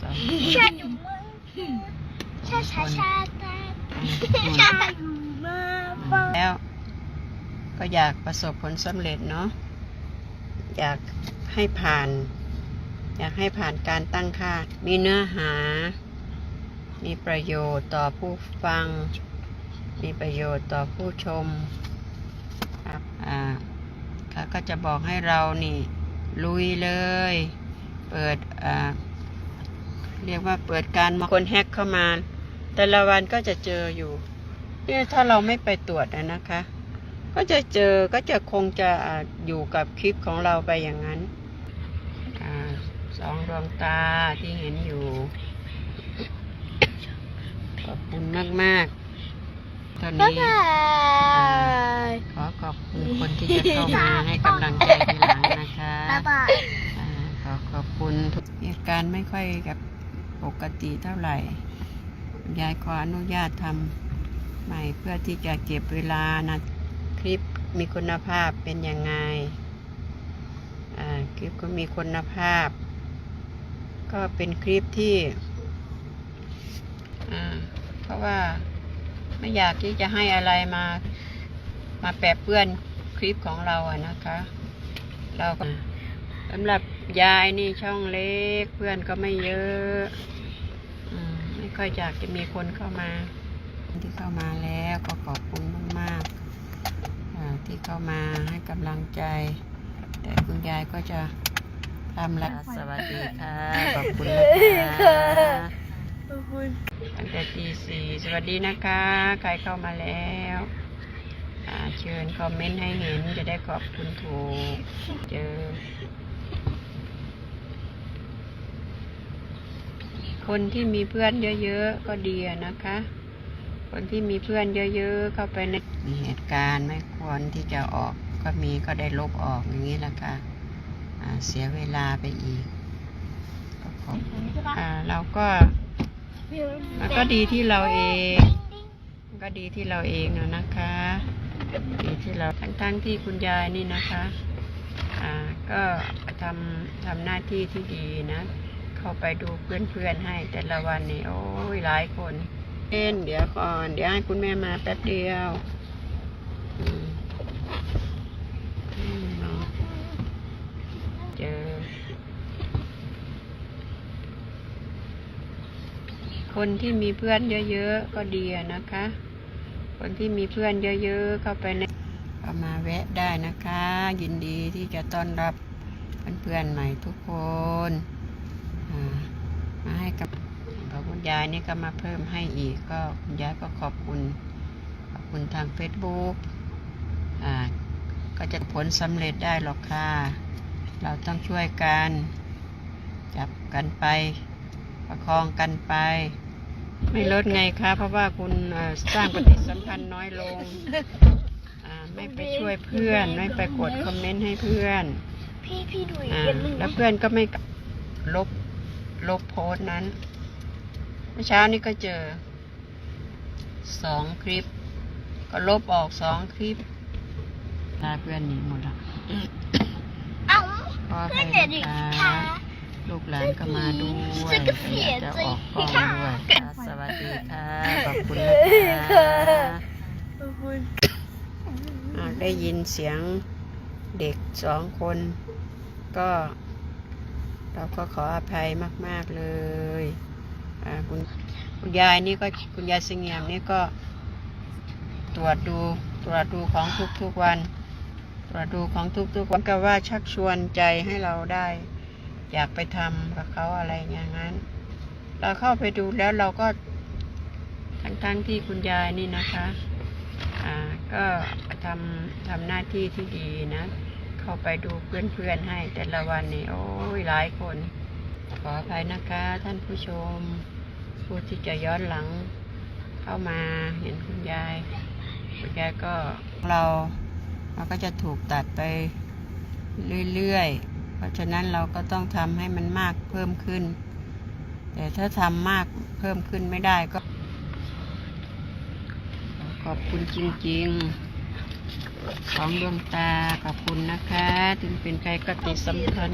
สองชาอยู่มือชาชาชาตาชาอยู่มาฟังแล้ว ก็อยากประสบผลสำเร็จเนาะอยากให้ผ่าน อยากให้ผ่านการตั้งค่า มีเนื้อหา มีประโยชน์ต่อผู้ฟัง มีประโยชน์ต่อผู้ชมครับอ่าเขาก็จะบอกให้เรานี่ ลุยเลย เปิดอ่า เรียกว่าเปิดการมองคนแฮกเข้ามา แต่ละวันก็จะเจออยู่เนี่ยถ้าเราไม่ไปตรวจนะนะคะ ก็จะเจอก็จะคงจะอ่าอยู่กับคลิปของเราไปอย่างนั้นอาสองดวงตาที่เห็นอยู่ขอบคุณมากๆตอนบ๊ายนี้บายขอขอบคุณคนที่จะเข้ามาให้กำลังใจทีหลังนะคะบ๊ายบายอ่าขอขอบคุณทุกเหตุการณ์ไม่ค่อยกับป กติเท่าไหร่ ยายขออนุญาตทำใหม่เพื่อที่จะเก็บเวลานะคลิปมีคุณภาพเป็นยังไงคลิปก็มีคุณภาพ ก็เป็นคลิปที่เพราะว่าไม่อยากที่จะให้อะไรมามาแปะเปื้อนคลิปของเราอะนะคะ เราก็สำหรับยายนี่ช่องเล็กเพื่อนก็ไม่เยอะ มไม่ค่อยอยากจะมีคนเข้ามา ที่เข้ามาแล้วก็ขอบคุณมากๆอ่าที่เข้ามาให้กำลังใจ แต่คุณยายก็จะทำแล้วสวัสดีค่ะขอบคุณนะคะขอบคุณตั้งแต่ตีสี่สวัสดีนะคะ ใครเข้ามาแล้วอ่าเชิญคอมเมนต์ให้เห็นจะได้ขอบคุณถูกเจอ คนที่มีเพื่อนเยอะๆก็ดีนะคะ คนที่มีเพื่อนเยอะๆเข้าไปในมีเหตุการณ์ไม่ควรที่จะออกก็มีก็ได้ลบออกอย่างนี้ละค่ะอ่าเสียเวลาไปอีกเราก็มันก็ดีที่เราเองก็ดีที่เราเองนะนะคะ ดีที่เราทั้งๆที่คุณยายนี่นะคะ อ่าก็ทำทำหน้าที่ที่ดีนะ เข้าไปดูเพื่อนๆให้ แต่ละวันนี่โอ้ยหลายคนเล่นเดี๋ยวก่อน เดี๋ยวให้คุณแม่มาแป๊บเดียวเจอ คนที่มีเพื่อนเยอะๆก็ดีนะคะ คนที่มีเพื่อนเยอะๆเข้าไปในเข้ามาแวะได้นะคะ ยินดีที่จะต้อนรับเพื่อนๆใหม่ทุกคน มาให้กับพอคุณยายนี่ก็มาเพิ่มให้อีกก็คุณยายก็ขอบคุณขอบคุณทางเฟซบุ๊กอ่าก็จะผลสำเร็จได้หรอกค่ะ เราต้องช่วยกัน จับกันไป ประคองกันไป ไม่ลดไงคะเพราะว่าคุณเอ่อสร้างปฏิสัมพันธ์น้อยลงอ่าไม่ไปช่วยเพื่อน ไม่ไปกดคอมเมนต์ให้เพื่อน พี่พี่ดูอีกอ่าอันหนึ่งแล้วเพื่อนก็ไม่ลบ ลบโพสต์นั้น เมื่อเช้านี้ก็เจอสองคลิป ก็ลบออกสองคลิปลาเพื่อนหนีหมดละเอ้าขออเพื่ภัอนยเด็กนะค่ะคะลูกหลานก็มาด้วยฉันก็เสีอยายกจะใจออกกล้องด้วยค่ะค่ะสวัสดีค่ะ ขอบคุณนะคะขอบคุณอ่าได้ยินเสียงเด็กสองคนก็ เราก็ขออภัยมาก ๆ เลยอ่าคุณคุณยายนี่ก็คุณยายเสงี่ยมนี่ก็ตรวจดูตรวจดูของทุกๆวัน ตรวจดูของทุกๆวันก็ว่าชักชวนใจให้เราได้ อยากไปทำกับเขาอะไรอย่างนั้น เราเข้าไปดูแล้วเราก็ทั้งๆที่คุณยายนี่นะคะ อ่า ก็ทำทำหน้าที่ที่ดีนะ เข้าไปดูเพื่อนๆให้ แต่ละวันนี่โอ้ยหลายคน ขออภัยนะคะ ท่านผู้ชม ผู้ที่จะย้อนหลังเข้ามาเห็นคุณยาย คุณยายก็เราเราก็จะถูกตัดไปเรื่อยๆ เพราะฉะนั้นเราก็ต้องทำให้มันมากเพิ่มขึ้น แต่ถ้าทำมากเพิ่มขึ้นไม่ได้ก็ ขอบคุณจริงๆ ของดวงตาขอบคุณนะคะ ถึงเป็นใครก็ติดสำคัญ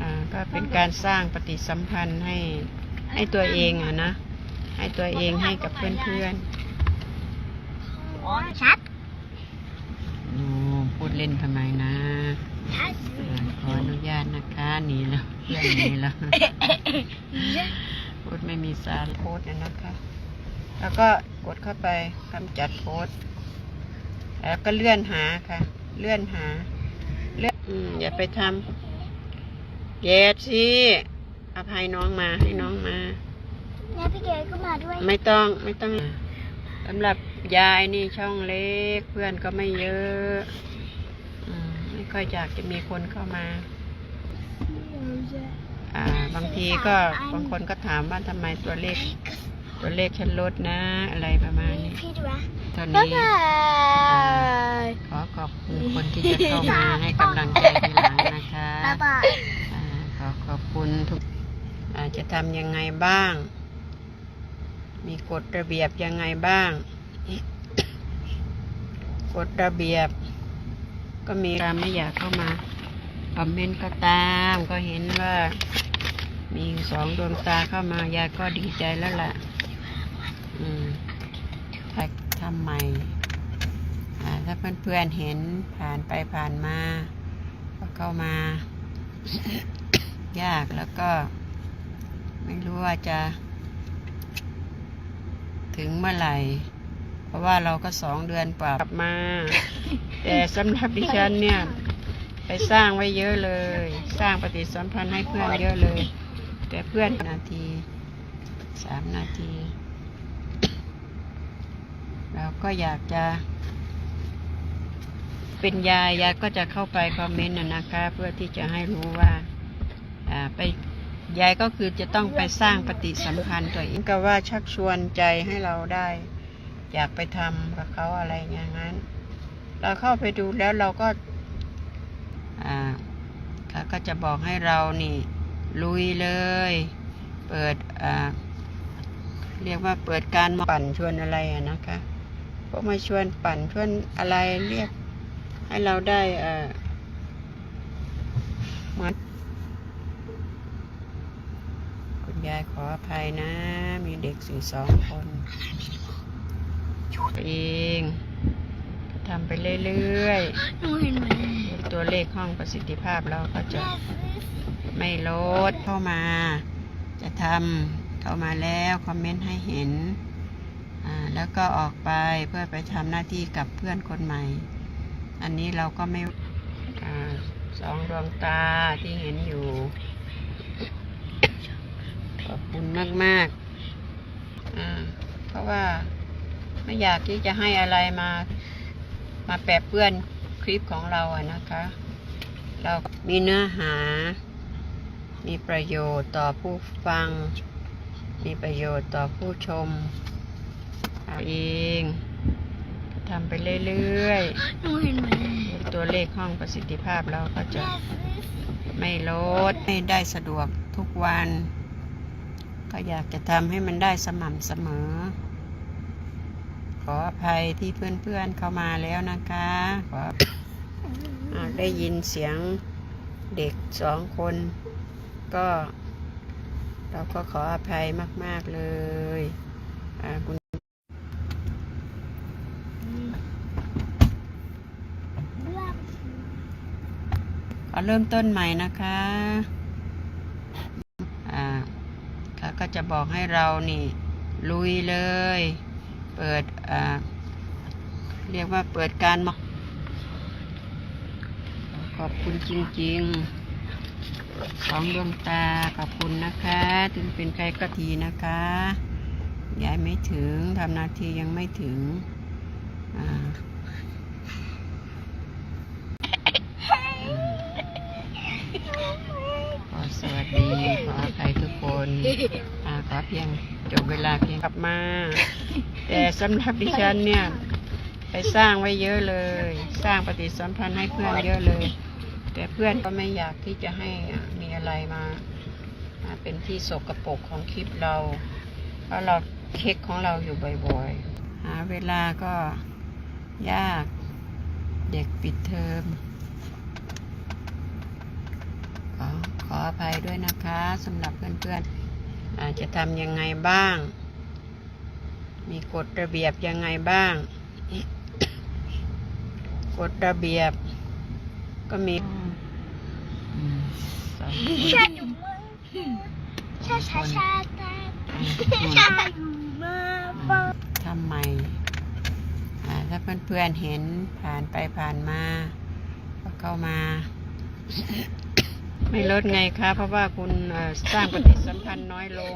อ่าก็ก็เป็นการสร้างปฏิสัมพันธ์ให้ให้ตัวเองอะนะ ให้ตัวเองให้กับเพื่อนชัดๆโอ้พูดเล่นทำไมนะชัดอ่าขออนุญาตนะคะหนีแล้วเพื่อนหนีแล้วพูดไม่มีสารโพสต์นะคะ แล้วก็กดเข้าไปกำจัดโพสต์ แล้วก็เลื่อนหาค่ะ เลื่อนหา เลื่อนอืมอย่าไปทำเย็ดสิอภัยน้องมาให้น้องมา แล้วพี่เก๋ก็มาด้วย ไม่ต้องไม่ต้องสำหรับยายนี่ช่องเล็กเพื่อนก็ไม่เยอะอืมไม่ค่อยอยากจะมีคนเข้ามา อ่า บางทีก็บางคนก็ถามว่าทำไมตัวเลข ตัวเลขฉันลดนะ อะไรประมาณนี้ พี่ดูนะ ตอนบ๊ายนี้บายขอขอบคุณคนที่จะเข้ามาให้กำลังใจทีหลังนะคะบ๊ายบายอ่าขอขอบคุณทุกอาจะทำยังไงบ้าง มีกฎระเบียบยังไงบ้าง กฎระเบียบ ก็มีการไม่อยากเข้ามาคอมเมนต์ก็ตาม ก็เห็นว่า มีสองดวงตาเข้ามายายก็ดีใจแล้วล่ะ อืมถ้า ทำใหม่อ่าถ้าเพื่อนๆเห็นผ่านไปผ่านมาก็เข้ามายากแล้วก็ ไม่รู้ว่าจะ ถึงเมื่อไหร่ เพราะว่าเราก็สองเดือนกว่ากลับมา แต่สำหรับดิฉันเนี่ย ไปสร้างไว้เยอะเลย สร้างปฏิสัมพันธ์ให้เพื่อนเยอะเลย แต่เพื่อนนาทีสามนาที เราก็อยากจะ เป็นยายยายก็จะเข้าไปคอมเมนต์นะนะคะ เพื่อที่จะให้รู้ว่าอ่าไปยายก็คือจะต้องไปสร้างปฏิสัมพันธ์ตัวเองก็ว่าชักชวนใจให้เราได้ อยากไปทำกับเขาอะไรอย่างนั้น เราเข้าไปดูแล้วเราก็อ่าเขาก็จะบอกให้เรานี่ ลุยเลย เปิดอ่าเรียกว่าเปิดการปั่นชวนอะไรอะนะคะ กมาชวนปั่นชวนอะไรเรียก ให้เราได้เอ่อเหมือนคุณยายขออภัยนะ มีเด็กสี่สองคนเองทำไปเรื่อยๆ ตัวเลขห้องประสิทธิภาพเราก็จะไม่ลดเข้ามา จะทำเข้ามาแล้ว คอมเมนต์ให้เห็น แล้วก็ออกไปเพื่อไปทำหน้าที่กับเพื่อนคนใหม่ อันนี้เราก็ไม่อสองดวงตาที่เห็นอยู่ ขอบคุณมากๆอ่าเพราะว่าไม่อยากที่จะให้อะไรมา มาแปะเปื้อนคลิปของเราอะนะคะ เรามีเนื้อหา มีประโยชน์ต่อผู้ฟัง มีประโยชน์ต่อผู้ชม เอาเองทำไปเรื่อยๆหนูเห็นไหมตัวเลขห้องประสิทธิภาพเราก็จะไม่ลดไม่ได้สะดวกทุกวัน ก็อยากจะทำให้มันได้สม่ำเสมอ ขออภัยที่เพื่อนๆเข้ามาแล้วนะคะขออาได้ยินเสียงเด็กสองคน ก็ เราก็ขออภัยมาก ๆ เลยอ่าคุณ ขอเริ่มต้นใหม่นะคะอ่าเขาก็จะบอกให้เรานี่ ลุยเลย เปิดอ่าเรียกว่าเปิดการมขอบคุณจริง ๆ ของดวงตาขอบคุณนะคะ ถึงเป็นใครก็ทีนะคะยายไม่ถึงทำนาทียังไม่ถึงอ่า ขอสวัส ดีขออภัยทุกคนอาขอเพียงจบเวลาเพียงกลับมา แต่สำหรับดิฉันเนี่ย ไปสร้างไว้เยอะเลย สร้างปฏิสัมพันธ์ให้เพื่อนเยอะเลย แต่เพื่อนก็ไม่อยากที่จะให้มีอะไรมามาเป็นที่โสกปรกของคลิปเราเพราะเราเค้กของเราอยู่บ่อยๆ หาเวลาก็ยาก เด็กปิดเทอม อขออภัยด้วยนะคะสำหรับเพื่อนๆอาจจะทำยังไงบ้าง มีกฎระเบียบยังไงบ้าง กฎระเบียบ ก็มีอืมสองคนชาอยู่มาชาชาชาตาชาอยู่มาฟังทำไมอ่าถ้าเพื่อนๆเห็นผ่านไปผ่านมาก็เข้ามา ไม่ลดไงคะ เพราะว่าคุณเอ่อสร้างปฏิสัมพันธ์น้อยลง